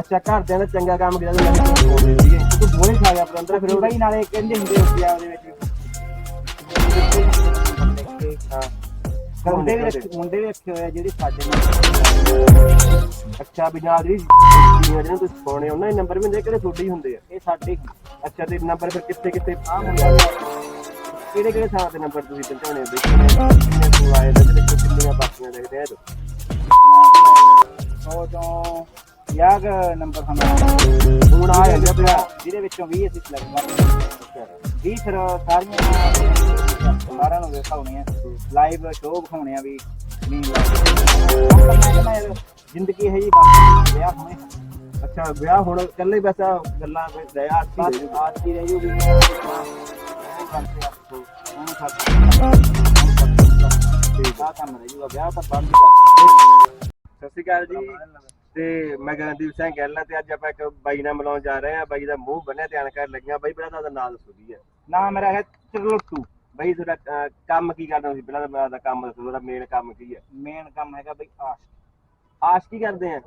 ਅੱਛਾ ਘਰਦਿਆਂ ਨੇ ਚੰਗਾ ਕੰਮ ਕੀਤਾ ਤੇ ਤੂੰ ਬੋਲੇ ਖਾ ਗਿਆ ਪਰੰਦਰ ਫਿਰ ਬਈ ਨਾਲੇ ਕਹਿੰਦੇ ਹੁੰਦੇ ਹੁੰਦੇ ਆ ਉਹਦੇ ਵਿੱਚ। ਹਾਂ ਮੁੰਡੇ ਵੀ ਰੱਖੇ ਮੁੰਡੇ ਵੀ ਰੱਖੇ ਹੋਏ ਆ ਜਿਹੜੇ ਸਾਡੇ ਨਾਲ। ਅੱਛਾ ਵੀ ਨਾਲ ਜਿਹੜੀ ਤੁਸੀਂ ਸੋਣੇ ਉਹਨਾਂ ਦੇ ਨੰਬਰ ਵੀ ਹੁੰਦੇ ਆ, ਕਿਹੜੇ ਤੁਹਾਡੇ ਹੀ ਹੁੰਦੇ ਆ? ਇਹ ਸਾਡੇ ਹੁੰਦੇ। ਅੱਛਾ ਤੇ ਨੰਬਰ ਫਿਰ ਕਿੱਥੇ ਕਿੱਥੇ? ਮੁੰਡਾ। ਵੀ ਕਿਹੜੇ ਕਿਹੜੇ ਥਾਂ ਤੇ ਨੰਬਰ ਤੁਸੀਂ ਪਹੁੰਚਾਉਣੇ ਬਈ ਕਿੰਨੇ ਕਿੰਨੇ ਫੋਨ ਆਏ ਨੇ ਤੇ ਵਿੱਚੋਂ ਕਿੰਨੀਆਂ ਬਾਕੀਆਂ ਦੇਖਦੇ ਆ ਸੌ ਚੋਂ 50 ਨੰਬਰ ਸਾਨੂੰ ਹੁਣ ਆ ਜਾਂਦੇ ਆ ਫਿਰ ਜਿਹਦੇ ਵਿੱਚੋਂ 20 ਅਸੀਂ ਸਿਲੈਕਟ ਕਰਦੇ 20 ਫਿਰ ਸਾਰੀਆਂ ਸਾਰਿਆਂ ਨੂੰ ਵਿਖਾਉਣੀਆਂ ਲਾਈਵ ਸ਼ੋਅ ਵਿਖਾਉਣੇ ਆ ਵੀ ਨਹੀਂ ਲਾਈਵ ਜ਼ਿੰਦਗੀ ਹੈ ਜੀ ਵਿਆਹ ਹੋਣੇ। ਅੱਛਾ ਵਿਆਹ ਹੁਣ ਇਕੱਲੇ ਬਸ ਗੱਲਾਂ ਰਹੀ ਆਤੀ ਰਹਿ ਜੂਗੀ ਉਹਨੂੰ ਕੰਮ ਰਹਿ ਜੂਗਾ ਵਿਆਹ ਤਾਂ ਬੰਦ ਹੀ ਕਰ ਸਤਿ ਸ਼੍ਰੀ ਅਕਾਲ ਜੀ। ਤੇ ਮੈਂ ਗਗਨਦੀਪ ਸਿੰਘ ਗੱਲ ਤੇ ਅੱਜ ਆਪਾਂ ਇੱਕ ਬਾਈ ਨਾਲ ਮਿਲਾਉਣ ਜਾ ਰਹੇ ਹਾਂ। ਬਾਈ ਦਾ ਮੂੰਹ ਬੰਨਿਆ ਧਿਆਨ ਕਰ ਲੱਗੀਆਂ ਬਾਈ ਪਹਿਲਾਂ ਤਾਂ ਉਹਦਾ ਨਾਮ ਦੱਸੋ ਜੀ। ਨਾ ਮੇਰਾ ਹੈ ਚਰਲੋਟੂ ਬਾਈ ਤੁਹਾਡਾ ਅਹ, ਕੰਮ ਕੀ ਕਰਦਾ ਤੁਸੀਂ? ਪਹਿਲਾਂ ਤਾਂ ਦਾ ਕੰਮ ਦੱਸੋ ਤੁਹਾਡਾ ਮੇਨ ਕੰਮ ਕੀ ਹੈ? ਮੇਨ ਕੰਮ ਹੈਗਾ ਬਈ ਆਸ਼ਕ। ਕੀ ਕਰਦੇ ਆ?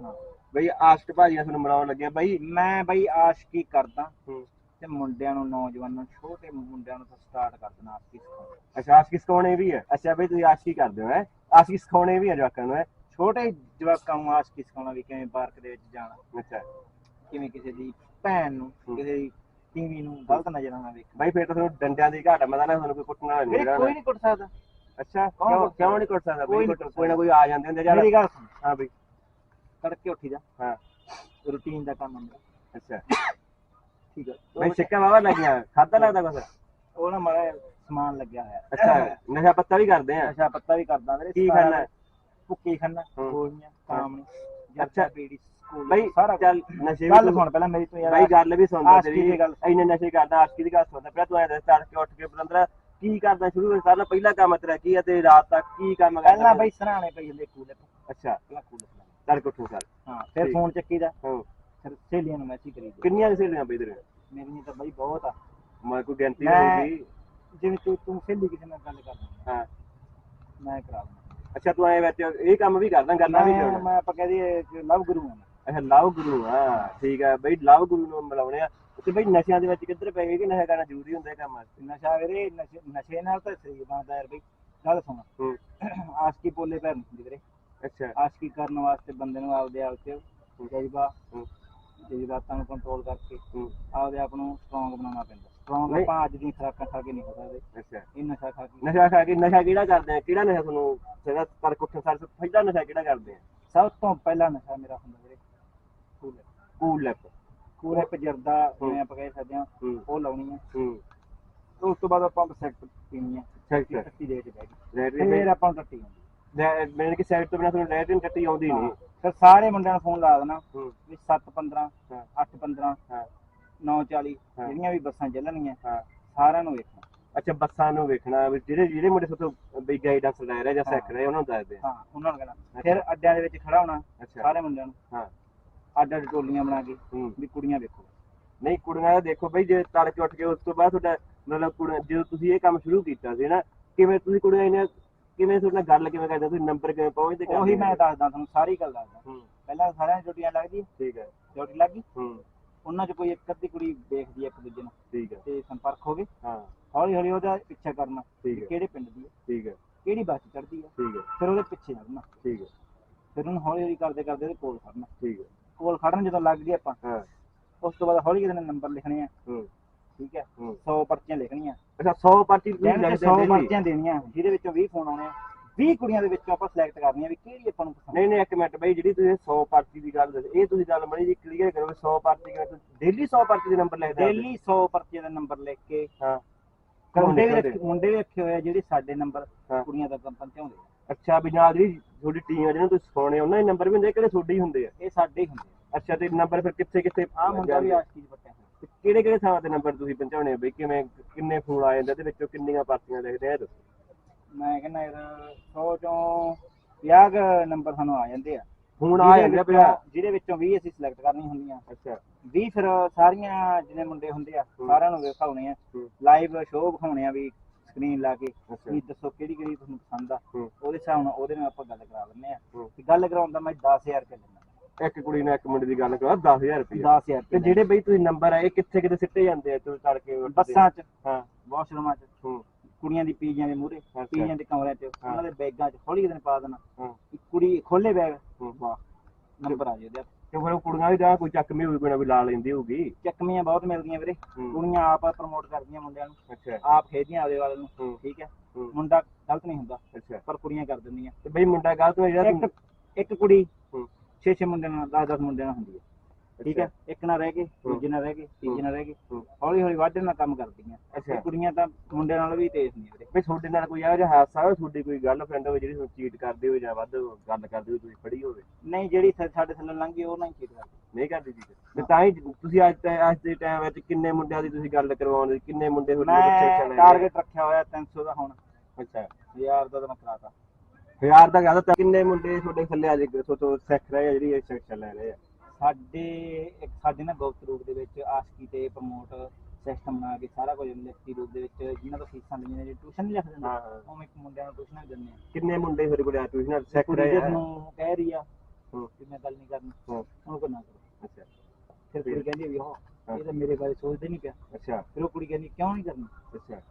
ਬਈ ਆਸ਼ਕ ਭਾਜੀ ਨਾਲ ਤੁਹਾਨੂੰ ਮਿਲਾਉਣ ਲੱਗੇ ਆ। ਬਾਈ ਮੈਂ ਬਈ ਆਸ਼ਕੀ ਕਰਦਾ। ਹੂੰ। ਤੇ ਮੁੰਡਿਆਂ ਨੂੰ ਨੌਜਵਾਨਾਂ ਨੂੰ ਛੋਟੇ ਮੁੰਡਿਆਂ ਨੂੰ ਸਟਾਰਟ ਕਰ ਦੇਣਾ ਆਸ਼ਕੀ ਸਿਖਾਉਣਾ। ਅੱਛਾ ਆਸ਼ਕੀ ਸਿਖਾਉਣੇ ਵੀ ਹੈ ਅੱਛਾ ਬਈ ਤੁਸੀਂ ਆਸ਼ਕੀ ਕਰਦੇ ਹੋ ਹੈ? ਆਸ਼ਕੀ ਸਿਖਾਉਣੇ ਵੀ ਹੈ ਜਵਾਕਾਂ ਨੂੰ ਹੈ? ਛੋਟੇ ਜਵਾਕਾਂ ਨੂੰ ਆਸ਼ਕੀ ਸਿਖਾਉਣਾ ਵੀ ਕਿਵੇਂ ਪਾਰਕ ਦੇ ਵਿੱਚ ਜਾਣਾ। ਅੱਛਾ। ਕਿਵੇਂ ਕਿਸੇ ਦੀ ਭੈਣ ਨੂੰ। ਕਿਸੇ ਦੀ ਟੀਵੀ ਨੂੰ ਗਲਤ ਨਜ਼ਰਾਂ ਨਾਲ ਵੇਖਣਾ। ਬਾਈ ਫਿਰ ਤਾਂ ਤੁਹਾਨੂੰ ਡੰਡਿਆਂ ਦੀ ਘਾਟ ਮੈਂ ਤਾਂ ਨਾ ਤੁਹਾਨੂੰ ਕੋਈ ਕੁੱਟਣਾ ਨਹੀਂ ਕੋਈ ਨਹੀਂ ਕੁੱਟ ਸਕਦਾ। ਅੱਛਾ ਕਿਉਂ ਕਿਉਂ ਨਹੀਂ ਕੁੱਟ ਸਕਦਾ ਕੋਈ ਕੋਈ ਨਾ ਕੋਈ ਆ ਜਾਂਦੇ ਹੁੰਦੇ ਯਾਰ ਮੇਰੀ ਗੱਲ ਸੁਣ। ਹਾਂ ਬਈ। ਤੜਕੇ ਉੱਠੀ ਜਾ। ਹਾਂ। ਰੂਟੀਨ ਦਾ ਕੰਮ ਹੁੰਦਾ। ਅੱਛਾ। ਠੀਕ ਹੈ। ਬਈ ਸਿੱਕਾ ਬਾਬਾ ਲੱਗਿਆ ਖਾਦਾ ਲੱਗਦਾ ਕੁਛ? ਉਹ ਨਾ ਮਾੜਾ ਜਿਹਾ ਸਮਾਨ ਲੱਗਿਆ ਹੋਇਆ। ਅੱਛਾ ਨਸ਼ਾ ਪੱਤਾ ਵੀ ਕਰਦੇ ਆ? ਨਸ਼ਾ ਪੱਤਾ ਵੀ ਕਰਦਾ ਵੀਰੇ ਕੀ ਖਾਨਾ? ਭੁੱਕੀ ਖਾਨਾ ਹੂੰ। ਗੋਲੀਆਂ ਕਾਮਣੀ ਅੱਛਾ। ਜੱਟਾ ਬੀੜੀ ਸਕੂਲ ਬਈ ਸਾਰਾ। ਚੱਲ ਨਸ਼ੇ ਵੀ ਗੱਲ ਤੂੰ- ਸੁਣ ਪਹਿਲਾਂ ਮੇਰੀ ਤੂੰ ਯਾਰ ਬਾਈ ਗੱਲ ਵੀ ਸੁਣਦਾ ਆਸ਼ਕੀ ਤੇਰੀ ਦੀ ਗੱਲ। ਇੰਨੇ ਨਸ਼ੇ ਕਰਦਾ ਆਸ਼ਕੀ ਦੀ ਗੱਲ ਸੁਣਦਾ ਪਹਿਲਾਂ ਤੂੰ ਐਂ ਦੱਸ ਤੜਕੇ ਉੱਠ ਕੇ ਬਲੰਦਰਾ ਕੀ ਕਰਦਾ ਸ਼ੁਰੂ ਕਰ ਸਾਰਾ ਪਹਿਲਾ ਕੰਮ ਤੇਰਾ ਕੀ ਹੈ ਤੇ ਰਾਤ ਤੱਕ ਕੀ ਕੰਮ ਕਰਦਾ ਪਹਿਲਾਂ ਬਈ ਸਰਾਣੇ ਪਈ ਜਾਂਦੇ ਕੂਲੇ ਅੱਛਾ। ਪਹਿਲਾਂ ਕੂਲੇ ਤੜਕੇ ਉੱਠੂ ਸਰ ਹਾਂ ਫਿਰ ਠੀਕ। ਫੋਨ ਚੱਕੀਦਾ। ਹਾਂ। ਫਿਰ ਸਹੇਲੀਆਂ ਨੂੰ ਮੈਸੇਜ ਕਰੀ ਦੇ ਕਿੰਨੀਆਂ ਸਹੇਲੀਆਂ ਬਈ ਤੇਰੇ ਮੇਰੀਆਂ ਤਾਂ ਬਈ ਬਹੁਤ ਆ। ਮੈਂ ਕੋਈ ਗਿਣਤੀ ਮੈਂ- ਹੋਊਗੀ। ਜਿਵੇਂ ਤੂੰ ਤੂੰ ਸਹੇਲੀ ਕਿਸੇ ਨਾਲ ਗੱਲ ਕਰਦਾ ਹਾਂ। ਮੈਂ ਕਰਾ ਅੱਛਾ ਤੂੰ ਐਂ ਵਿੱਚ ਇਹ ਕੰਮ ਵੀ ਕਰਦਾ ਗੱਲਾਂ ਵੀ ਕਰਦਾ ਮੈਂ ਆਪਾਂ ਕਹਦੇ ਲਵ ਗੁਰੂ ਹਾਂ। ਅੱਛਾ ਲਵ ਗੁਰੂ ਹਾਂ ਠੀਕ ਹੈ ਬਈ ਲਵ ਗੁਰੂ ਨੂੰ ਮਿਲਾਉਣੇ ਆ। ਤੇ ਬਈ ਨਸ਼ਿਆਂ ਦੇ ਵਿੱਚ ਕਿੱਧਰ ਪੈ ਗਏ ਕਿ ਨਸ਼ਾ ਕਰਨਾ ਜ਼ਰੂਰੀ ਹੁੰਦਾ ਕੰਮ ਨਸ਼ਾ ਵੀਰੇ ਨਸ਼ੇ ਨਾਲ ਤਾਂ ਸਰੀਰ ਬਣਦਾ ਯਾਰ ਬਈ ਗੱਲ ਸੁਣ। ਹੂੰ। ਆਸ਼ਕੀ ਬੋਲੇ ਪੈਰ ਨਹੀਂ ਵੀਰੇ। ਅੱਛਾ। ਆਸ਼ਕੀ ਕਰਨ ਵਾਸਤੇ ਬੰਦੇ ਨੂੰ ਆਪਦੇ ਆਪ ਚ ਜਜ਼ਬਾ ਜਜ਼ਬਾਤਾਂ ਨੂੰ ਕੰਟਰੋਲ ਕਰਕੇ ਹੂੰ। ਆਪਦੇ ਆਪ ਨੂੰ ਸਟਰੋਂਗ ਬਣਾਉਣਾ ਪੈਂਦਾ। ਸਟਰੋਂਗ ਨਹੀਂ। ਆਪਾਂ ਅੱਜ ਦੀਆਂ ਖੁਰਾਕਾਂ ਖਾ ਕੇ ਨਹੀਂ ਹੋ ਸਕਦੇ। ਅੱਛਾ। ਇਹ ਨਸ਼ਾ ਖਾ ਕੇ। ਨਸ਼ਾ ਖਾ ਕੇ ਨਸ਼ਾ ਕਿਹੜਾ ਕਰਦੇ ਆ? ਕਿਹੜਾ ਨਸ਼ਾ ਤੁਹਾਨੂੰ ਜਿਹੜਾ ਤੜਕ ਉੱਠਣ ਸਾਰ ਪਹਿਲਾ ਨਸ਼ਾ ਕਿਹੜਾ ਕਰਦੇ ਆ? ਸਭ ਤੋਂ ਪਹਿਲਾ ਨਸ਼ਾ ਮੇਰਾ ਹੁੰਦਾ ਵੀਰੇ ਕੂਲੇ ਕੂਲ ਲੈਪ ਕੂਲੇ ਪਜਰਦਾ ਜਿਵੇਂ ਆਪਾਂ ਕਹਿ ਸਕਦੇ ਹਾਂ ਹੂੰ। ਉਹ ਲਾਉਣੀ ਆ। ਹੂੰ। ਉਸ ਤੋਂ ਬਾਅਦ ਆਪਾਂ ਸੈਕਟ ਪੀਣੀ ਆ। ਸੈਕਟਰ ਟੱਟੀ ਦੇ ਵਿੱਚ ਬਹਿ ਗਈ। ਲੈਟਰਿਨ ਫਿਰ ਆਪਾਂ ਨੂੰ ਟੱਟੀ ਆਉਂਦੀ। ਮੈਨੇ ਕਿ ਸਾਈਡ ਤੋਂ ਬਿਨਾ ਤੁਹਾਨੂੰ ਲੈਟਰਿਨ ਕੱਟੀ ਆਉਂਦੀ ਨਹੀਂ। ਫਿਰ ਸਾਰੇ ਮੁੰਡਿਆਂ ਨੂੰ ਫੋਨ ਲਾ ਦੇਣਾ ਹੂੰ। ਵੀ 7 15 ਹਾਂ। 8 15 ਹਾਂ। 9 40 ਹਾਂ। ਜਿਹੜੀਆਂ ਵੀ ਬੱਸਾਂ ਚੱਲਣਗੀਆਂ ਹਾਂ। ਸਾਰਿਆਂ ਨੂੰ ਵੇਖਣਾ। ਅੱਛਾ ਬੱਸਾਂ ਨੂੰ ਵੇਖਣਾ ਵੀ ਜਿਹੜੇ ਜਿਹੜੇ ਮੁੰਡੇ ਤੋਂ ਬਈ ਗਾਈਡੈਂਸ ਲੈ ਰਹੇ ਜਾਂ। ਸਿੱਖ ਰਹੇ ਉਹਨਾਂ ਨੂੰ ਦੱਸਦੇ ਆ ਹਾਂ ਉਹਨਾਂ ਨੂੰ ਕਹਿਣਾ। ਫਿਰ ਅੱਡਿਆਂ ਦੇ ਵਿੱਚ ਖੜਾ ਹੋਣਾ ਅੱਛਾ। ਸਾਰੇ ਮੁੰਡਿਆਂ ਨੂੰ। ਹਾਂ। ਅੱਡ ਅੱਡ ਟੋਲੀਆਂ ਬਣਾ ਕੇ ਹੂੰ। ਵੀ ਕੁੜੀਆਂ ਵੇਖੋ। ਨਹੀਂ ਕੁੜੀਆਂ ਦਾ ਦੇਖੋ ਬਈ ਜੇ ਤੜਕੇ ਉੱਠ ਕੇ ਉਸ ਤੋਂ ਬਾਅਦ ਤੁਹਾਡਾ ਮਤਲਬ ਕੁੜੀਆਂ ਜਦੋਂ ਤੁਸੀਂ ਇਹ ਕੰਮ ਸ਼ੁਰੂ ਕੀਤਾ ਸੀ ਨਾ ਕਿਵੇਂ ਤੁਸੀਂ ਕੁੜੀਆਂ ਇਹਨੇ ਕਿਵੇਂ ਤੁਹਾਡੇ ਨਾਲ ਗੱਲ ਕਿਵੇਂ ਕਰਦੇ ਤੁਸੀਂ ਨੰਬਰ ਕਿਵੇਂ ਪਹੁੰਚਦੇ ਕਰਦੇ ਉਹੀ ਮੈਂ ਦੱਸਦਾ ਤੁਹਾਨੂੰ ਸਾਰੀ ਗੱਲ ਦੱਸਦਾ। ਪਹਿਲਾਂ ਸਾਰਿਆਂ ਦੀ ਡਿਊਟੀਆਂ ਲੱਗਦੀ ਠੀਕ ਹੈ। ਡਿਊਟੀ ਲੱਗ ਗਈ। ਹੂੰ। ਉਹਨਾਂ 'ਚ ਕੋਈ ਇੱਕ ਅੱਧੀ ਕੁੜੀ ਵੇਖਦੀ ਹੈ ਇੱਕ ਦੂਜੇ ਨੂੰ। ਠੀਕ ਹੈ। ਤੇ ਸੰਪਰਕ ਹੋ ਗਏ। ਹਾਂ। ਹੌਲੀ ਹੌਲੀ ਉਹਦਾ ਪਿੱਛਾ ਕਰਨਾ ਠੀਕ ਵੀ ਹੈ। ਕਿਹੜੇ ਪਿੰਡ ਦੀ ਹੈ। ਠੀਕ ਹੈ। ਕਿਹੜੀ ਬੱਸ ਚੜਦੀ ਹੈ। ਠੀਕ ਹੈ। ਫਿਰ ਉਹਦੇ ਪਿੱਛੇ ਲੱਗਣਾ। ਠੀਕ ਹੈ। ਫਿਰ ਉਹਨੂੰ ਹੌਲੀ ਹੌਲੀ ਕਰਦੇ ਕਰਦੇ ਉਹਦੇ ਕੋਲ ਖੜਨਾ ਠੀਕ ਹੈ। ਕੋਲ ਖੜਨ ਜਦੋਂ ਲੱਗ ਗਏ ਆਪਾਂ ਹਾਂ। ਉਸ ਤੋਂ ਬਾਅਦ ਹੌਲੀ ਜਿਹੇ ਨੰਬਰ ਲਿਖਣੇ ਆ। ਹੂੰ। ਠੀਕ ਹੈ? ਹੂੰ। 100 ਪਰਚੀਆਂ ਲਿਖਣੀਆਂ। ਅੱਛਾ 100 ਪਾਰਟੀ ਤੁਸੀਂ ਲੱਗਦੇ 100 daily? ਪਰਚੀਆਂ ਦੇਣੀਆਂ। ਜਿਹਦੇ ਵਿੱਚੋਂ 20 ਫੋਨ ਆਉਣੇ ਆ। 20 ਕੁੜੀਆਂ ਦੇ ਵਿੱਚੋਂ ਆਪਾਂ ਸਿਲੈਕਟ ਕਰਨੀਆਂ ਵੀ ਕਿਹੜੀ ਆਪਾਂ ਨੂੰ ਪਸੰਦ ਨਹੀਂ ਨਹੀਂ ਇੱਕ ਮਿੰਟ ਬਈ ਜਿਹੜੀ ਤੁਸੀਂ 100 ਪਾਰਟੀ ਦੀ ਗੱਲ ਦੱਸ ਇਹ ਤੁਸੀਂ ਗੱਲ ਬੜੀ ਜੀ ਕਲੀਅਰ ਕਰੋ 100 ਪਾਰਟੀ ਕਿਵੇਂ ਤੁਸੀਂ ਡੇਲੀ 100 ਪਾਰਟੀ ਦੇ ਨੰਬਰ ਲਿਖਦੇ ਡੇਲੀ 100 ਪਰਚੀਆਂ ਦਾ ਨੰਬਰ ਲਿਖ ਕੇ ਹਾਂ। ਮੁੰਡੇ ਵੀ ਮੁੰਡੇ ਵੀ ਰੱਖੇ ਹੋਏ ਆ ਜਿਹੜੇ ਸਾਡੇ ਨੰਬਰ। ਕੁੜੀਆਂ ਤੱਕ ਪਹੁੰਚਾਉਂਦੇ ਆ। ਅੱਛਾ ਵੀ ਨਾਲ ਜਿਹੜੀ ਤੁਹਾਡੀ ਟੀਮ ਆ ਜਿਹਨਾਂ ਤੁਸੀਂ ਸਿਖਾਉਣੇ ਉਹਨਾਂ ਦੇ ਨੰਬਰ ਵੀ ਹੁੰਦੇ ਕਿਹੜੇ ਤੁਹਾਡੇ ਹੀ ਹੁੰਦੇ ਆ? ਇਹ ਸਾਡੇ ਹੀ ਹੁੰਦੇ ਅੱਛਾ ਤੇ ਨੰਬਰ ਫਿਰ ਕਿੱਥੇ ਕਿੱਥੇ ਆ? ਮੁੰਡਾ ਵੀ ਆਸ਼ਕੀ। ਕਿਹੜੇ ਕਿਹੜੇ ਥਾਂ ਤੇ ਨੰਬਰ ਤੁਸੀਂ ਪਹੁੰਚਾਉਣੇ ਆ ਬਈ? ਕਿਵੇਂ ਕਿੰਨੇ ਫੋਨ ਆ ਜਾਂਦੇ? ਤੇ ਵਿੱਚੋਂ ਕਿੰਨੀਆਂ ਪਾਰਟੀਆਂ ਲਿਖਦੇ ਆ ਦੱਸੋ। ਮੈਂ ਕਹਿੰਦਾ ਯਾਰ 100 ਚੋਂ 50 ਕੁ ਨੰਬਰ ਸਾਨੂੰ ਆ ਜਾਂਦੇ ਆ। ਹੁਣ ਆ ਜਾਂਦੇ ਆ ਵਿੱਚੋਂ- ਜਿਹਦੇ ਵਿੱਚੋਂ 20 ਅਸੀਂ ਸਿਲੈਕਟ ਕਰਨੀਆਂ ਹੁੰਦੀਆਂ। ਅੱਛਾ। 20 ਫਿਰ ਸਾਰੀਆਂ ਜਿਹਨੇ ਮੁੰਡੇ ਹੁੰਦੇ ਆ ਹੂੰ। ਸਾਰਿਆਂ ਨੂੰ ਵਿਖਾਉਣੇ ਆ। ਹੂੰ। ਲਾਈਵ ਸ਼ੋਅ ਵਿਖਾਉਣੇ ਆ ਵੀ ਸਕਰੀਨ ਲਾ ਕੇ ਅੱਛਾ। ਵੀ ਦੱਸੋ ਕਿਹੜੀ ਕਿਹੜੀ ਤੁਹਾਨੂੰ ਪਸੰਦ ਆ। ਹੂੰ। ਉਹਦੇ ਹਿਸਾਬ ਨਾਲ ਉਹਦੇ ਨਾਲ ਆਪਾਂ ਗੱਲ ਕਰਾ ਦਿੰਦੇ ਆ। ਹੂੰ। ਤੇ ਗੱਲ ਕਰਾਉਣ ਦਾ ਮੈਂ 10000 ਰੁਪਏ ਲੈਂਦਾ ਇੱਕ ਕੁੜੀ ਨਾਲ ਇੱਕ ਮੁੰਡੇ ਦੀ ਗੱਲ ਕਰੋ 10000 ਰੁਪਏ 10000 ਤੇ ਜਿਹੜੇ ਬਈ ਤੁਸੀਂ ਨੰਬਰ ਆ ਇਹ ਕਿੱਥੇ ਕਿਤੇ ਸਿੱਟੇ ਜਾਂਦੇ ਆ ਤੁਸੀਂ ਤੜਕੇ ਉੱਠਦੇ ਆ? ਬੱਸਾਂ 'ਚ ਹਾਂ ਵਾਸ਼ਰੂਮਾਂ 'ਚ ਹੂੰ ਕੁੜੀਆਂ ਦੀ ਪੀਜੀਆਂ ਦੇ ਮੂਹਰੇ। ਪੀਜੀਆਂ ਦੇ ਕਮਰਿਆਂ 'ਚ। ਉਹਨਾਂ ਦੇ ਬੈਗਾਂ 'ਚ ਹੌਲੀ ਦਿਨ ਪਾ ਦੇਣਾ ਹਾਂ ਇੱਕ ਕੁੜੀ ਖੋਲੇ ਬੈਗ ਹੂੰ। ਵਾਹ ਨੰਬਰ ਆ ਜਾਊਗਾ ਤੇ ਫਿਰ ਉਹ ਕੁੜੀਆਂ ਵੀ ਜਾਂ ਕੋਈ ਚੱਕਮੀ ਹੋਈ ਕੋਈ ਨਾ ਕੋਈ ਲਾ ਲੈਂਦੀ ਹੋਊਗੀ ਚੱਕਮੀਆਂ ਬਹੁਤ ਮਿਲਦੀਆਂ ਵੀਰੇ ਹੂੰ। ਕੁੜੀਆਂ ਆਪ ਪ੍ਰਮੋਟ ਕਰਦੀਆਂ ਮੁੰਡਿਆਂ ਨੂੰ ਅੱਛਾ ਆਪ ਖੇਡਦੀਆਂ ਆਦੇ ਵਾਲੇ ਨੂੰ। ਠੀਕ ਹੈ ਹੂੰ। ਮੁੰਡਾ ਗਲਤ ਨਹੀਂ ਹੁੰਦਾ ਅੱਛਾ ਪਰ ਕੁੜੀਆਂ ਕਰ ਦਿੰਦੀਆਂ ਤੇ ਬਈ ਮੁੰਡਾ ਗਲਤ ਹੋਇਆ ਜਿਹੜਾ ਇੱਕ ਇੱਕ ਕੁੜੀ। 6-6 ਮੁੰਡਿਆਂ ਨਾਲ 10-10 ਮੁੰਡਿਆਂ ਨਾਲ ਹੁੰਦੀ ਹੈ। ਠੀਕ ਹੈ? ਇੱਕ ਨਾਲ ਰਹਿ ਕੇ ਹੂੰ। ਦੂਜੇ ਨਾਲ ਰਹਿ ਕੇ ਤੀਜੇ ਨਾਲ ਰਹਿ ਕੇ ਹੂੰ। ਹੌਲੀ ਹੌਲੀ ਵਾਢੇ ਨਾਲ ਕੰਮ ਕਰਦੀਆਂ। ਅੱਛਾ। ਕੁੜੀਆਂ ਤਾਂ ਮੁੰਡਿਆਂ ਨਾਲ ਵੀ ਤੇਜ਼ ਹੁੰਦੀਆਂ ਵੀਰੇ। ਬਈ ਤੁਹਾਡੇ ਨਾਲ ਕੋਈ ਇਹੋ ਜਿਹਾ ਹਾਦਸਾ ਹੋਇਆ ਤੁਹਾਡੀ ਕੋਈ ਗਰਲਫ੍ਰੈਂਡ ਹੋਵੇ ਜਿਹੜੀ ਤੁਹਾਨੂੰ ਚੀਟ ਕਰਦੀ ਹੋਵੇ ਜਾਂ ਵੱਧ ਗੱਲ ਕਰਦੀ ਹੋਵੇ ਤੁਸੀਂ ਫੜੀ ਹੋਵੇ? ਨਹੀਂ ਜਿਹੜੀ ਸਾਡੇ ਥੱਲੇ ਲੰਘੀ ਉਹ ਨਹੀਂ ਠੀਕ ਕਰਦੀ। ਨਹੀਂ ਕਰਦੀ ਜੀ। ਤੇ ਤਾਂ ਹੀ ਤੁਸੀਂ ਅੱਜ ਤੇ ਅੱਜ ਦੇ ਟਾਈਮ ਵਿੱਚ ਕਿੰਨੇ ਮੁੰਡਿਆਂ ਦੀ ਤੁਸੀਂ ਗੱਲ ਕਰਵਾਉਂਦੇ ਕਿੰਨੇ ਮੁੰਡੇ ਤੁਹਾਡੇ ਟਾਰਗੇਟ ਰੱਖਿਆ ਹੋਇਆ 300 ਦਾ ਹੁਣ। ਅੱਛਾ। ਯਾਰ ਦਾ ਤਾਂ ਮੈਂ ਕਰਾਤਾ। ਹਜ਼ਾਰ ਦਾ ਕਹਿੰਦਾ ਕਿੰਨੇ ਮੁੰਡੇ ਤੁਹਾਡੇ ਥੱਲੇ ਅੱਜ ਤੋਂ ਸਿੱਖ ਰਹੇ ਆ ਜਿਹੜੀ ਇਹ ਸੈਕਸ਼ਨ ਲੈ ਰਹੇ ਆ? ਸਾਡੇ ਇੱਕ ਸਾਡੇ ਨਾ ਗੁਪਤ ਰੂਪ ਦੇ ਵਿੱਚ ਆਸ਼ਕੀ ਤੇ ਪ੍ਰਮੋਟ ਸਿਸਟਮ ਬਣਾ ਕੇ ਸਾਰਾ ਕੁਝ ਲਿਖਤੀ ਰੂਪ ਦੇ ਵਿੱਚ ਜਿਨ੍ਹਾਂ ਤੋਂ ਫੀਸਾਂ ਲਈਆਂ ਨੇ ਟਿਊਸ਼ਨ ਨਹੀਂ ਲਿਖ ਦਿੰਦੇ ਹਾਂ ਉਵੇਂ ਇੱਕ ਮੁੰਡਿਆਂ ਨੂੰ ਟਿਊਸ਼ਨ ਦਿੰਦੇ ਆ। ਕਿੰਨੇ ਮੁੰਡੇ ਤੁਹਾਡੇ ਕੋਲ ਟਿਊਸ਼ਨ ਸਿੱਖ ਰਹੇ ਆ। ਨੂੰ ਕਹਿ ਰਹੀ ਆ। ਕਿ ਮੈਂ ਗੱਲ ਨਹੀਂ ਕਰਨੀ। ਉਹਨੂੰ ਕੋ ਨਾ ਕਰੋ। ਅੱਛਾ। ਫਿਰ ਕੁੜੀ ਕਹਿੰਦੀ ਵੀ ਹਾਂ। ਇਹ ਤਾਂ ਮੇਰੇ ਬਾਰੇ ਸੋਚਦੇ ਨਹੀਂ ਪਿਆ। ਅੱਛਾ। ਫਿਰ ਉਹ ਕੁੜੀ ਕਹਿੰਦੀ ਕਿਉਂ ਨਹੀਂ ਕਰਨੀ? ਅੱਛਾ।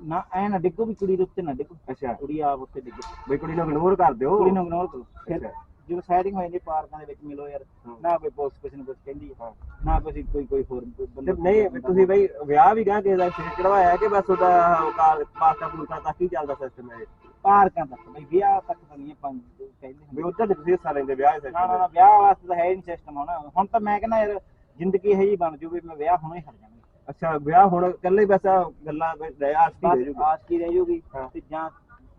ਨਾ ਐ ਨਾ ਡਿੱਗੋ ਵੀ ਕੁੜੀ ਦੇ ਉੱਤੇ ਨਾ ਡਿੱਗੋ। ਅੱਛਾ। ਕੁੜੀ ਆਪ ਉੱਤੇ ਡਿੱਗੇ। ਬਈ ਕੁੜੀ ਨੂੰ ਇਗਨੋਰ ਕਰ ਦਿਓ। ਕੁੜੀ ਨੂੰ ਇਗਨੋਰ ਕਰੋ। ਫਿਰ ਅੱਛਾ। ਜਦੋਂ ਸਾਇਰਿੰਗ ਹੋ ਜਾਂਦੀ ਪਾਰਕਾਂ ਦੇ ਵਿੱਚ ਮਿਲੋ ਯਾਰ ਹੂੰ। ਨਾ ਕੋਈ ਪੁਲਿਸ ਕਿਸੇ ਨੂੰ ਕੁਝ ਕਹਿੰਦੀ ਹੈ। ਨਾ ਕੋਈ ਕੋਈ ਕੋਈ ਹੋਰ ਤੇ ਬੰਦਾ ਨਹੀਂ ਵੀ ਤੁਸੀਂ ਬਈ ਵਿਆਹ ਵੀ ਗਾ ਕਿਸੇ ਦਾ ਸਿਰ ਚੜਵਾਇਆ ਕਿ ਬਸ ਉਹਦਾ ਕਾਰ ਪਾਸਤਾ ਪੂਸਤਾ ਤੱਕ ਹੀ ਚੱਲਦਾ ਸਿਸਟਮ ਹੈ ਪਾਰਕਾਂ ਤੱਕ ਬਈ ਵਿਆਹ ਤੱਕ ਤਾਂ ਨਹੀਂ ਪੰਜ ਕਹਿੰਦੇ ਵੀ ਹੁੰਦੇ। ਉੱਧਰ ਨਹੀਂ ਤੁਸੀਂ ਹਿੱਸਾ ਲੈਂਦੇ ਵਿਆਹ ਦੇ ਨਾ ਨਾ ਵਿਆਹ ਵਾਸਤੇ ਤਾਂ ਹੈ ਹੀ ਨਹੀਂ ਸਿਸਟਮ ਹੋਣਾ। ਹੁਣ ਤਾਂ ਮੈਂ ਕਹਿੰਦਾ ਯਾਰ ਜ਼ਿੰਦਗੀ ਇਹ ਜੀ ਬਣ ਜੂ ਵੀ ਮੈਂ ਵਿਆਹ ਹੁਣੇ ਹੀ ਹਟ ਜਾਵਾਂਗਾ। ਅੱਛਾ ਵਿਆਹ ਹੁਣ ਇਕੱਲੇ ਬਸ ਆਹ ਗੱਲਾਂ ਦਇਆ ਆਸਤੀ ਹੋ ਬਸ ਜੂਗੀ। ਆਸ਼ਕੀ ਰਹਿ ਜੂਗੀ ਹਾਂ। ਤੇ ਜਾਂ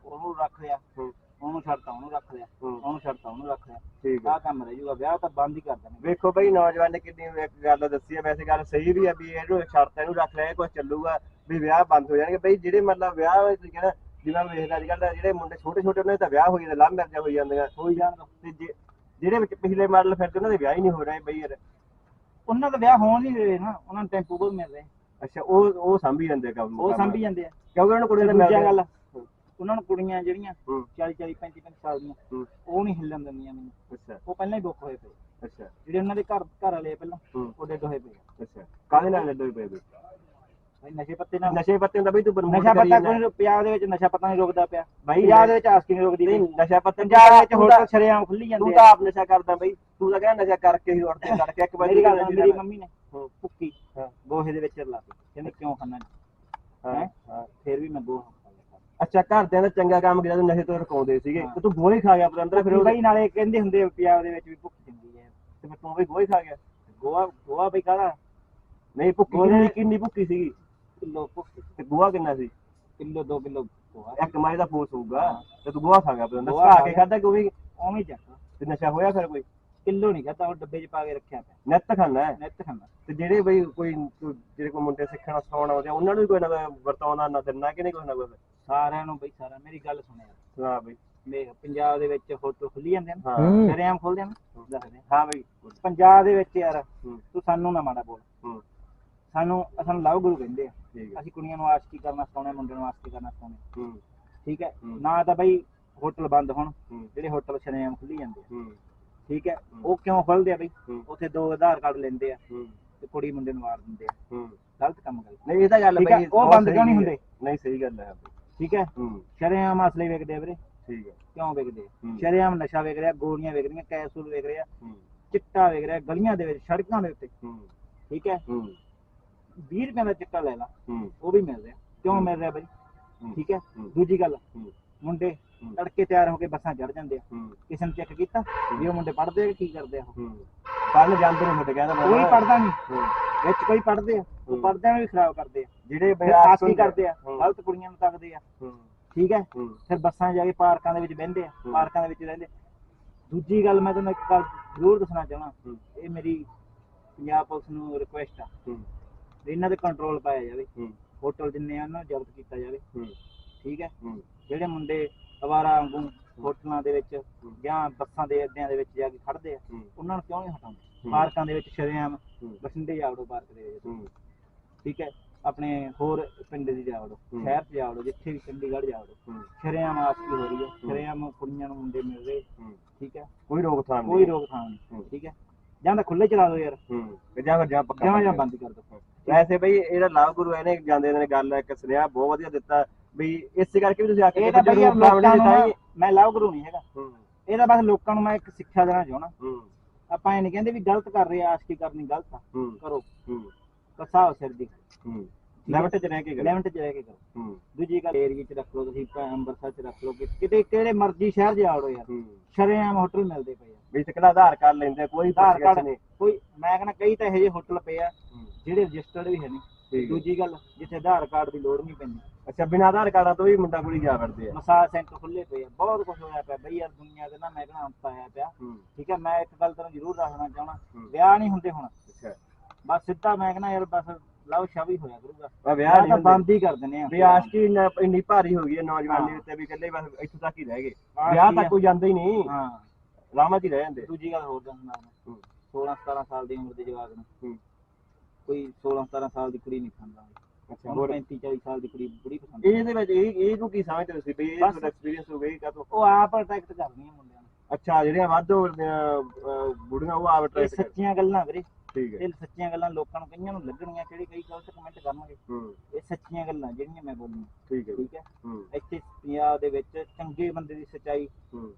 ਉਹਨੂੰ ਰੱਖ ਲਿਆ ਹੂੰ। ਉਹਨੂੰ ਛੱਡਤਾ ਉਹਨੂੰ ਰੱਖ ਲਿਆ ਹੂੰ। ਉਹਨੂੰ ਛੱਡਤਾ ਉਹਨੂੰ ਰੱਖ ਲਿਆ। ਠੀਕ ਆਹ ਹੈ ਕੰਮ ਰਹਿ ਜੂਗਾ ਵਿਆਹ ਤਾਂ ਬੰਦ ਹੀ ਕਰ ਦੇਣੇ। ਵੇਖੋ ਬਈ ਨੌਜਵਾਨ ਨੇ ਕਿੰਨੀ ਇੱਕ ਗੱਲ ਦੱਸੀ ਹੈ ਵੈਸੇ ਗੱਲ ਸਹੀ ਵੀ ਹੈ ਵੀ ਇਹਨੂੰ ਸ਼ਰਤ ਇਹਨੂੰ ਰੱਖ ਲਿਆ ਕੁਝ ਚੱਲੂਗਾ ਵੀ ਵਿਆਹ ਬੰਦ ਹੋ ਜਾਣਗੇ। ਬਈ ਜਿਹੜੇ ਮਤਲਬ ਵਿਆਹ ਹੋਏ ਤੁਸੀਂ ਕਹਿੰਦਾ ਜਿਵੇਂ ਮੈਂ ਵੇਖਦਾ ਅੱਜ ਕੱਲ੍ਹ ਜਿਹੜੇ ਮੁੰਡੇ ਛੋਟੇ ਛੋਟੇ ਉਹਨਾਂ ਦੇ ਤਾਂ ਵਿਆਹ ਹੋ ਜਾਂਦੇ ਲੰਮ ਮਿਰਜਾ ਹੋਈ ਜਾਂਦੀਆਂ। ਹੋਈ ਜਾਣ ਦੋ ਤੇ ਜੇ- ਜਿਹੜੇ ਵਿੱਚ ਪਿਛਲੇ ਮਾਡਲ ਫਿਰਦੇ ਉਹਨਾਂ ਦੇ ਵਿਆਹ ਹੀ ਨਹੀਂ ਹੋ ਰਹੇ ਬਈ ਯਾਰ ਉਹਨਾਂ ਦਾ ਵਿਆਹ ਹੋਣ ਨਹੀਂ ਰਹੇ ਨਾ ਉਹਨਾਂ ਨੂੰ ਟੈਂਪੂ ਬਹੁਤ ਮਿਲ ਰਹੇ ਅੱਛਾ ਉਹ ਉਹ ਸੰਭੀ ਜਾਂਦੇ ਕੰਮ ਉਹ ਸੰਭੀ ਜਾਂਦੇ ਆ। ਕਿਉਂਕਿ ਉਹਨਾਂ ਨੂੰ ਕੁੜੀਆਂ ਦਾ ਦੂਜਾ ਮਿਲਦਾ ਗੱਲ ਉਹਨਾਂ ਨੂੰ ਕੁੜੀਆਂ ਜਿਹੜੀਆਂ ਹੂੰ। 40 40 35 35 ਸਾਲ ਦੀਆਂ ਉਹ ਨਹੀਂ ਹਿੱਲਣ ਦਿੰਦੀਆਂ ਮੈਨੂੰ। ਅੱਛਾ। ਉਹ ਪਹਿਲਾਂ ਹੀ ਬੁੱਕ ਹੋਏ ਪਏ। ਅੱਛਾ। ਜਿਹੜੇ ਉਹਨਾਂ ਦੇ ਘਰ ਘਰ ਵਾਲੇ ਪਹਿਲਾਂ ਉਹ ਡੈਡ ਹੋਏ ਪਏ ਅੱਛਾ। ਕਾਹਦੇ ਨਾਲ ਲੱਡੋ ਪਏ ਬਈ ਬਈ ਨਸ਼ੇ ਪੱਤੇ ਨਾਲ ਨਸ਼ੇ ਪੱਤੇ ਦਾ ਬਈ ਤੂੰ ਨਸ਼ਾ ਪੱਤਾ ਜਾਂਦਾ। ਕੋਈ ਨੀ, ਪੰਜਾਬ ਦੇ ਵਿੱਚ ਨਸ਼ਾ ਪੱਤਾ ਨਹੀਂ ਰੁਕਦਾ ਪਿਆ। ਬਾਈ ਪੰਜਾਬ ਦੇ ਵਿੱਚ ਆਸਕੀ ਨਹੀਂ ਰੁਕਦੀ ਨਹੀਂ ਪਈ। ਨਸ਼ਾ ਪੱਤੇ ਪੰਜਾਬ ਵਿੱਚ ਤੂੰ ਹੋਟਲ ਤਾਂ- ਸ਼ਰੇਆਮ ਖੁੱਲੀ ਤੂੰ ਜਾਂਦੇ ਤਾਂ ਆ। ਆਪ ਨਸ਼ਾ ਕਰਦਾ ਬਈ। ਤੂੰ ਤਾਂ ਕਹਿੰਦਾ ਨਸ਼ਾ ਕਰਕੇ ਹੀ ਉੱਠਦੇ ਕਰਕੇ ਇੱਕ ਵਾਰੀ ਮੇਰੀ ਗੱਲ ਸੁਣ, ਮੇਰੀ ਮੰਮੀ ਨੇ ਹੂੰ। ਭੁੱਕੀ ਹਾਂ। ਗੋਹੇ ਦੇ ਵਿੱਚ ਲਾ ਦਿੱਤੀ। ਕਹਿੰਦੇ ਕਿਉਂ ਖਾਣਾ ਹਾਂ ਹੈਂ? ਹਾਂ। ਫਿਰ ਵੀ ਮੈਂ ਗੋਹਾ ਖਾ ਲਿਆ। ਅੱਛਾ ਘਰਦਿਆਂ ਦਾ ਚੰਗਾ ਕੰਮ ਕੀਤਾ ਤੂੰ ਨਸ਼ੇ ਤੋਂ ਰਕਾਉਂਦੇ ਸੀਗੇ ਹਾਂ। ਤੇ ਤੂੰ ਗੋਲੀ ਖਾ ਗਿਆ ਪਤੰਦਰ ਫਿਰ ਫਿਰ ਉਹ ਬਈ ਨਾਲੇ ਕਹਿੰਦੇ ਹੁੰਦੇ ਆ ਪੰਜਾਬ ਦੇ ਵਿੱਚ ਵੀ ਭੁੱਖ ਚੰਗੀ ਹੈ। ਤੇ ਫਿਰ ਤੂੰ ਵੀ ਗੋਲੀ ਖਾ ਗਿਆ? ਗੋਹਾ ਗੋਹਾ ਬਈ ਕਾਹਦਾ? ਨਹੀਂ ਭੁੱਕੀ ਕਿੰਨੀ ਕਿੰਨੀ ਭੁੱਕੀ ਸੀਗੀ? ਕਿਲੋ ਤੇ ਗੋਹਾ ਕਿੰਨਾ ਸੀ? ਕਿਲੋ 2 ਕਿਲੋ ਗੋਹਾ ਇੱਕ ਮਾਈ ਦਾ ਫੋਰਸ ਹੋਊਗਾ ਤੇ ਤੂੰ ਗੋਹਾ ਖਾ ਗਿਆ ਗੋਹਾ ਖਾ ਕੇ। ਖਾਦਾ ਕੋਈ ਉਵੇਂ ਹੀ? ਚੱਕ ਤੇ ਨਸ਼ਾ ਹੋਇਆ ਫਿਰ ਕੋਈ? ਕਿਲੋ ਨਹੀਂ ਖਾਦਾ ਉਹ ਡੱਬੇ 'ਚ ਪਾ ਕੇ ਰੱਖਿਆ ਪਿਆ। ਨਿੱਤ ਖਾਣਾ ਹੈ? ਨਿੱਤ ਖਾਂਦਾ। ਤੇ ਜਿਹੜੇ ਬਈ ਕੋਈ ਜਿਹੜੇ ਕੋਈ ਮੁੰਡੇ ਸਿੱਖਣਾ ਸਿਖਾਉਣ ਆਉਂਦੇ ਉਹਨਾਂ ਨੂੰ ਵੀ ਕੋਈ ਨਾ ਕੋਈ ਵਰਤਾਉਂਦਾ ਨਾ ਦਿੰਦਾ ਕਿ ਨਹੀਂ ਕੋਈ ਨਾ ਕੋਈ? ਸਾਰਿਆਂ ਨੂੰ ਬਈ ਸਾਰਾ ਮੇਰੀ ਗੱਲ ਸੁਣਿਆ। ਹਾਂ ਬਈ। ਦੇਖ ਪੰਜਾਬ ਦੇ ਵਿੱਚ ਹੋਟਲ ਖੁੱਲੀ ਜਾਂਦੇ ਨੇ? ਹਾਂ। ਸ਼ਰੇਆਮ ਖੁੱਲਦੇ ਨਾ। ਹਾਂ। ਬਈ। ਪੰਜਾਬ ਦੇ ਵਿੱਚ ਯਾਰ ਤੂੰ ਸਾਨੂੰ ਨਾ ਮਾੜਾ ਬੋਲ। ਹੂੰ। ਸਾਨੂੰ ਸਾਨੂੰ ਲਵ ਗੁਰੂ ਕਹਿੰਦੇ ਆ। ਅਸੀਂ ਕੁੜੀਆਂ ਨੂੰ ਆਸ਼ਕੀ ਕਰਨਾ ਸਿਖਾਉਣੇ ਮੁੰਡਿਆਂ ਨੂੰ ਆਸ਼ਕੀ ਕਰਨਾ ਸਿਖਾਉਣੇ। ਠੀਕ ਹੈ। ਨਾ ਤਾਂ ਬਈ ਹੋਟਲ ਬੰਦ ਹੋਣ ਜਿਹੜੇ ਹੋਟਲ ਸ਼ਰੇਆਮ ਖੁੱਲੀ ਜਾਂਦੇ ਠੀਕ ਹੈ। ਉਹ ਕਿਉਂ ਖੁੱਲਦੇ ਆ ਬਈ? ਉੱਥੇ ਦੋ ਆਧਾਰ ਕਾਰਡ ਲੈਂਦੇ ਆ ਤੇ ਕੁੜੀ ਮੁੰਡੇ ਨੂੰ ਮਾਰ ਦਿੰਦੇ ਆ। ਗਲਤ ਕੰਮ ਕਰਦੇ ਨਹੀਂ ਇਹ ਤਾਂ ਗੱਲ ਬਈ ਉਹ ਬੰਦ ਕਿਉਂ ਨਹੀਂ। ਹੁੰਦੇ? ਨਹੀਂ ਸਹੀ ਗੱਲ ਹੈ ਠੀਕ ਹੈ? ਸ਼ਰੇਆਮ ਅਸਲੇ ਵੇਚਦੇ ਆ ਵੀਰੇ। ਠੀਕ ਹੈ। ਕਿਉਂ ਹੂੰ। ਸ਼ਰੇਆਮ ਨਸ਼ਾ ਵੇਚ ਰਿਹਾ ਗੋਲੀਆਂ ਵੇਚ ਰਹੀਆਂ ਕੈਪਸੂਲ ਵੇਚ ਰਿਹਾ ਚਿੱਟਾ ਵੇਚ ਰਿਹਾ ਗਲੀਆਂ ਦੇ ਵਿੱਚ ਸੜਕਾਂ ਦੇ ਉੱਤੇ। ਠੀਕ ਹੂੰ। 20 ਰੁਪਏ ਦਾ ਚਿੱਟਾ ਲੈ ਲਾ ਹੂੰ। ਉਹ ਵੀ ਮਿਲ ਰਿਹਾ। ਕਿਉਂ। ਮਿਲ ਰਿਹਾ ਬਈ। ਠੀਕ ਹੈ। ਦੂਜੀ ਗੱਲ। ਮੁੰਡੇ। ਤੜਕੇ ਤਿਆਰ ਹੋ ਕੇ ਬੱਸਾਂ ਚੜ ਜਾਂਦੇ ਆ। ਕਿਸੇ ਨੇ ਚੈੱਕ ਕੀਤਾ? ਵੀ ਉਹ ਮੁੰਡੇ ਪੜਦੇ ਆ ਕਿ ਕੀ ਕਰਦੇ ਆ ਪੜ੍ਹਨ ਜਾਂਦੇ ਨੇ ਮੁੰਡੇ ਕਹਿੰਦਾ ਕੋਈ ਪੜਦਾ ਨਹੀਂ। ਵਿੱਚ ਕੋਈ ਪੜਦੇ ਆ। ਉਹ। ਪੜਦਿਆਂ ਨੂੰ ਵੀ ਖਰਾਬ ਕਰਦੇ ਆ। ਜਿਹੜੇ ਫਿਰ ਆਸਕੀ ਕਰਦੇ ਆ। ਗਲਤ ਕੁੜੀਆਂ ਨੂੰ ਤੱਕਦੇ ਆ। ਠੀਕ ਹੈ? ਫਿਰ ਬੱਸਾਂ ਜਾ ਕੇ ਪਾਰਕਾਂ ਦੇ ਵਿੱਚ ਬਹਿੰਦੇ ਆ। ਪਾਰਕਾਂ ਦੇ ਵਿੱਚ ਰਹਿੰਦੇ। ਦੂਜੀ ਗੱਲ ਮੈਂ ਤੁਹਾਨੂੰ ਇੱਕ ਗੱਲ ਜ਼ਰੂਰ ਦੱਸਣਾ ਚਾਹਣਾ ਹੂੰ। ਇਹ ਮੇਰੀ ਪੰਜਾਬ ਪੁਲਿਸ ਨੂੰ ਰਿਕੁਐਸਟ ਆ। ਵੀ ਇਹਨਾਂ ਤੇ ਕੰਟਰੋਲ ਪਾਇਆ ਜਾਵੇ। ਹੂੰ। ਹੋਟਲ ਜਿੰਨੇ ਆ ਉਹਨਾਂ ਨੂੰ ਜ਼ਬਤ ਕੀਤਾ ਜਾਵੇ। ਹੂੰ। ਠੀਕ ਹੈ? ਹੂੰ। ਜਿਹੜੇ ਮੁੰਡੇ ਅਵਾਰਾ ਵਾਂਗੂ ਹੋਟਲਾਂ ਦੇ ਵਿੱਚ। ਜਾਂ ਬੱਸਾਂ ਦੇ ਅੱਡਿਆਂ ਦੇ ਵਿੱਚ ਜਾ ਕੇ ਖੜਦੇ ਆ ਉਹਨਾਂ ਨੂੰ ਕਿਉਂ ਨਹੀਂ ਹਟਾਉਂਦੇ। ਪਾਰਕਾਂ ਦੇ ਵਿੱਚ ਸ਼ਰੇਆਮ। ਬਠਿੰਡੇ ਜਾਵੜੋ ਪਾਰਕ ਦੇ ਵਿੱਚ। ਠੀਕ ਹੈ? ਆਪਣੇ ਹੋਰ ਪਿੰਡ ਦੀ ਜਾ ਵੜੋ ਹੂੰ। ਸ਼ਹਿਰ 'ਚ ਜਾ ਵੜੋ ਜਿੱਥੇ ਵੀ ਚੰਡੀਗੜ੍ਹ ਜਾ ਵੜੋ ਹੂੰ, ਸ਼ਰੇਆਮ ਆਸ਼ਕੀ ਹੋ ਰਹੀ ਹੈ। ਸ਼ਰੇਆਮ ਕੁੜੀਆਂ ਨੂੰ ਮੁੰਡੇ ਮਿਲ ਰਹੇ। ਠੀਕ ਹੈ? ਕੋਈ ਰੋਕਥਾਮ ਕੋਈ ਨਹੀਂ ਰੋਕਥਾਮ ਨਹੀਂ। ਠੀਕ ਹੈ? ਜਾਂ ਤਾਂ ਖੁੱਲੇ ਚਲਾ ਦਿਓ ਯਾਰ। ਤੇ ਜਾਂ ਜਾਂ ਪੱਕਾ ਜਾਂ ਜਾਂ ਬੰਦ ਕਰ ਦਿਓ। ਵੈਸੇ ਬਈ ਇਹਦਾ ਲਵ ਗੁਰੂ ਇਹਨੇ ਜਾਂਦੇ ਨੇ ਗੱਲ ਇੱਕ ਸੁਨੇਹਾ ਬਹੁਤ ਵਧੀਆ ਦਿੱਤਾ ਵੀ ਇਸੇ ਕਰਕੇ ਵੀ ਤੁਸੀਂ ਆ ਕੇ ਇਹ ਤਾਂ ਬਈ ਲੋਕਾਂ ਨੂੰ ਮੈਂ ਲਵ ਗੁਰੂ ਨਹੀਂ ਹੈਗਾ। ਹੂੰ। ਇਹਦਾ ਬਸ ਲੋਕਾਂ ਨੂੰ ਮੈਂ ਇੱਕ ਸਿੱਖਿਆ ਦੇਣਾ ਚਾਹਣਾ ਹੂੰ। ਆਪਾਂ ਇਹ ਨਹੀਂ ਕਹਿੰਦੇ ਵੀ ਗਲਤ ਕਰ ਰਹੇ ਆ ਆਸ਼ਕੀ ਕਰਨੀ ਗਲਤ ਆ। ਕਰੋ। ਹੂੰ। ਕਸਾ ਸਿਰ ਦੀ। ਹੂੰ। ਲਿਮਟ ਚ ਰਹਿ ਕੇ ਗੱਲ ਲਿਮਟ 'ਚ ਰਹਿ ਕੇ ਕਰੋ। ਹੂੰ। ਦੂਜੀ ਗੱਲ ਏਰੀਏ 'ਚ ਰੱਖ ਲਓ ਤੁਸੀਂ ਅੰਮ੍ਰਿਤਸਰ 'ਚ ਰੱਖ ਲਓ। ਕਿਤੇ ਕਿਹੜੇ ਮਰਜ਼ੀ ਸ਼ਹਿਰ 'ਚ ਆੜੋ ਯਾਰ। ਸ਼ਰੇਆਮ ਹੋਟਲ ਮਿਲਦੇ ਪਏ ਆ। ਵੀ ਆਧਾਰ ਕਾਰਡ ਲੈਂਦੇ ਕੋਈ ਆਧਾਰ ਕਾਰਡ ਨਹੀਂ। ਕੋਈ ਮੈਂ ਕਹਿੰਦਾ ਕਈ ਤਾਂ ਇਹੋ ਜਿਹੇ ਹੋਟਲ ਪਏ ਆ। ਹੂੰ, ਜਿਹੜੇ ਰਜਿਸਟਰਡ ਵੀ ਹੈ ਹੈ। ਦੂਜੀ ਗੱਲ ਜਿੱਥੇ ਆਧਾਰ ਕਾਰਡ ਦੀ ਲੋੜ ਨਹੀਂ ਪੈਂਦੀ। ਅੱਛਾ ਬਿਨਾਂ ਆਧਾਰ ਕਾਰਡਾਂ ਤੋਂ ਵੀ ਮੁੰਡਾ ਕੁੜੀ ਜਾ ਵੜਦੇ ਆ। ਮਸਾਜ ਸੈਂਟਰ ਖੁੱਲੇ ਪਏ ਆ ਬਹੁਤ ਕੁਝ ਹੋਇਆ ਪਿਆ ਬਈ ਯਾਰ ਦੁਨੀਆ ਦੇ ਨਾ ਮੈਂ ਅੰਤ ਆਇਆ ਪਿਆ। ਠੀਕ ਹੈ ਮੈਂ ਇੱਕ ਗੱਲ ਤੈਨੂੰ ਜ਼ਰੂਰ ਦੱਸਣਾ ਚਾਹਣਾ। ਵਿਆਹ ਨਹੀਂ ਹੁੰਦੇ ਹੁਣ। ਅੱਛਾ। ਬਸ ਸਿੱਧਾ ਮੈਂ ਯਾਰ ਬਸ ਲਵ ਸ਼ਾਵੀ ਹੋਇਆ ਕਰੂਗਾ। ਵਿਆਹ ਨਹੀਂ ਤਾਂ ਬੰਦ ਹੀ ਕਰ ਦਿੰਦੇ ਆ। ਵੀ ਆਸ਼ਕੀ ਇੰਨਾ- ਭਾਰੀ ਹੋ ਗਈ ਹੈ ਨੌਜਵਾਨੀ। ਉੱਤੇ ਵੀ ਇਕੱਲੇ ਬਸ ਇੱਥੋਂ ਤੱਕ ਹੀ ਰਹਿ ਗਏ। ਵਿਆਹ। ਤੱਕ ਕੋਈ ਜਾਂਦਾ ਹੀ ਨਹੀਂ। ਹਾਂ। ਰਾਮਾ ਜੀ ਰਹਿ ਜਾਂਦੇ। ਦੂਜੀ ਗੱਲ ਹੋਰ ਦੱਸਣਾ ਮੈਂ। ਹੂੰ। 16 17 ਸਾਲ ਦੀ ਉਮਰ ਦੇ ਜਵਾਕ ਨੂੰ। ਕੋਈ 16 17 ਸਾਲ ਦੀ ਕੁੜੀ ਨਹੀਂ ਖਾਂਦਾ। ਅੱਛਾ ਹੋਰ? 35 40 ਸਾਲ ਦੀ ਕੁੜੀ ਬੁੜੀ ਪਸੰਦ। ਇਹਦੇ ਵਿੱਚ ਇਹ ਇਹ ਨੂੰ ਕੀ ਸਮਝਦੇ ਤੁਸੀਂ ਵੀ ਇਹ। ਤੁਹਾਡਾ ਐਕਸਪੀਰੀਅੰਸ ਹੋ ਗਈ ਕਾ ਉਹ ਆਪ ਅਟਰੈਕਟ ਕਰਦੀਆਂ ਮੁੰਡਿਆਂ ਨੂੰ। ਅੱਛਾ ਜਿਹੜੀਆਂ ਵੱਧ ਬੁੜੀਆਂ ਉਹ ਆਪ ਇਹ ਸੱਚੀਆਂ ਗੱਲਾਂ ਵੀਰੇ। ਠੀਕ ਹੈ। ਇਹ ਸੱਚੀਆਂ ਗੱਲਾਂ ਲੋਕਾਂ ਨੂੰ ਕਈਆਂ ਨੂੰ ਲੱਗਣਗੀਆਂ ਕਿਹੜੇ ਕਈ ਗਲਤ ਕਮੈਂਟ ਕਰਨਗੇ। ਹੂੰ। ਇਹ ਸੱਚੀਆਂ ਗੱਲਾਂ ਜਿਹੜੀਆਂ ਮੈਂ ਬੋਲੀਆਂ ਠੀਕ ਹੈ। ਠੀਕ ਹੈ? ਹੂੰ। ਇੱਥੇ ਪੰਜਾਬ ਦੇ ਵਿੱਚ ਚੰਗੇ ਬੰਦੇ ਦੀ ਸੱਚਾਈ ਹੂੰ।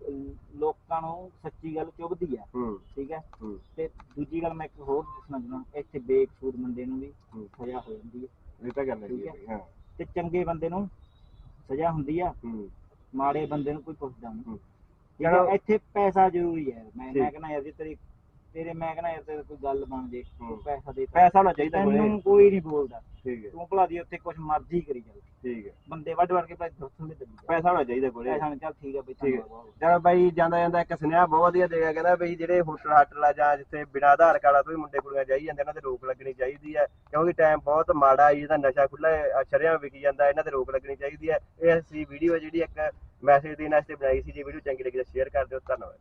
ਲੋਕਾਂ ਨੂੰ ਸੱਚੀ ਗੱਲ ਚੁਭਦੀ ਆ ਹੂੰ। ਠੀਕ ਹੈ? ਹੂੰ। ਤੇ ਦੂਜੀ ਗੱਲ ਮੈਂ ਇੱਕ ਹੋਰ ਦੱਸਣਾ ਚਾਹੁੰਦਾ ਇੱਥੇ ਬੇਕਸੂਰ ਬੰਦੇ ਨੂੰ ਵੀ। ਸਜ਼ਾ ਹੋ ਜਾਂਦੀ ਹੈ। ਇਹ ਤਾਂ ਗੱਲ ਹੈ ਹੈ। ਤੇ ਚੰਗੇ ਬੰਦੇ ਨੂੰ ਸਜ਼ਾ ਹੁੰਦੀ ਆ। ਹੂੰ। ਮਾੜੇ ਬੰਦੇ ਨੂੰ ਕੋਈ ਪੁੱਛਦਾ ਨਹੀਂ। ਹੈ। ਇੱਥੇ ਪੈਸਾ ਜ਼ਰੂਰੀ ਹੈ। ਮੈਂ। ਮੈਂ ਕਹਿੰਦਾ ਯਾਰ ਜੇ ਤੇਰੀ ਤੇਰੇ ਮੈਂ ਕਹਿੰਦਾ ਯਾਰ ਤੇਰੇ ਕੋਈ ਗੱਲ ਬਣ ਜੇ। ਤੂੰ ਪੈਸਾ ਦੇ। ਪੈਸਾ ਹੋਣਾ ਚਾਹੀਦਾ ਕੋਲੇ। ਤੈਨੂੰ ਕੋਈ ਨਹੀਂ ਬੋਲਦਾ। ਠੀਕ ਹੈ। ਤੂੰ ਭਲਾ ਦੀ ਉੱਥੇ ਕੁਝ ਮਰਜ਼ੀ ਕਰੀ ਚੱਲ ਠੀਕ ਹੈ। ਬੰਦੇ ਵੱਡ ਵੱਡ ਕੇ ਭਾਈ ਦੱਸਣ ਦੇ ਪੈਸਾ ਹੋਣਾ ਚਾਹੀਦਾ ਕੋਲੇ। ਪੈਸਾ ਨਹੀਂ ਚੱਲ ਠੀਕ ਹੈ ਬਈ ਠੀਕ ਹੈ। ਚਲੋ ਬਾਈ ਜਾਂਦਾ ਜਾਂਦਾ ਇੱਕ ਸੁਨੇਹਾ ਬਹੁਤ ਵਧੀਆ ਦੇਗਾ ਕਹਿੰਦਾ ਬਈ ਜਿਹੜੇ ਹੋਟਲ ਹਾਟਲ ਆ ਜਾਂ ਜਿੱਥੇ ਬਿਨਾਂ ਆਧਾਰ ਕਾਰਡਾਂ ਤੋਂ ਵੀ ਮੁੰਡੇ ਕੁੜੀਆਂ ਜਾਈ ਜਾਂਦੇ ਇਹਨਾਂ ਤੇ ਰੋਕ ਲੱਗਣੀ ਚਾਹੀਦੀ ਹੈ। ਕਿਉਂਕਿ ਟਾਈਮ ਬਹੁਤ ਮਾੜਾ ਹੈ ਜਿਹਦਾ ਨਸ਼ਾ ਖੁੱਲਾ ਸ਼ਰਿਆਂ ਵਿਕੀ ਜਾਂਦਾ ਇਹਨਾਂ ਤੇ ਰੋਕ ਲੱਗਣੀ ਚਾਹੀਦੀ ਹੈ। ਇਹ ਅਸੀਂ ਵੀਡੀਓ ਜਿਹੜੀ ਇੱਕ ਮੈਸੇਜ ਦੇਣ ਵਾਸਤੇ ਬਣਾਈ ਸੀ ਜੇ ਵੀਡੀਓ ਚੰਗੀ ਲੱਗੀ ਤਾਂ ਸ਼ੇਅਰ ਕਰ ਦਿਓ ਧੰਨਵਾਦ।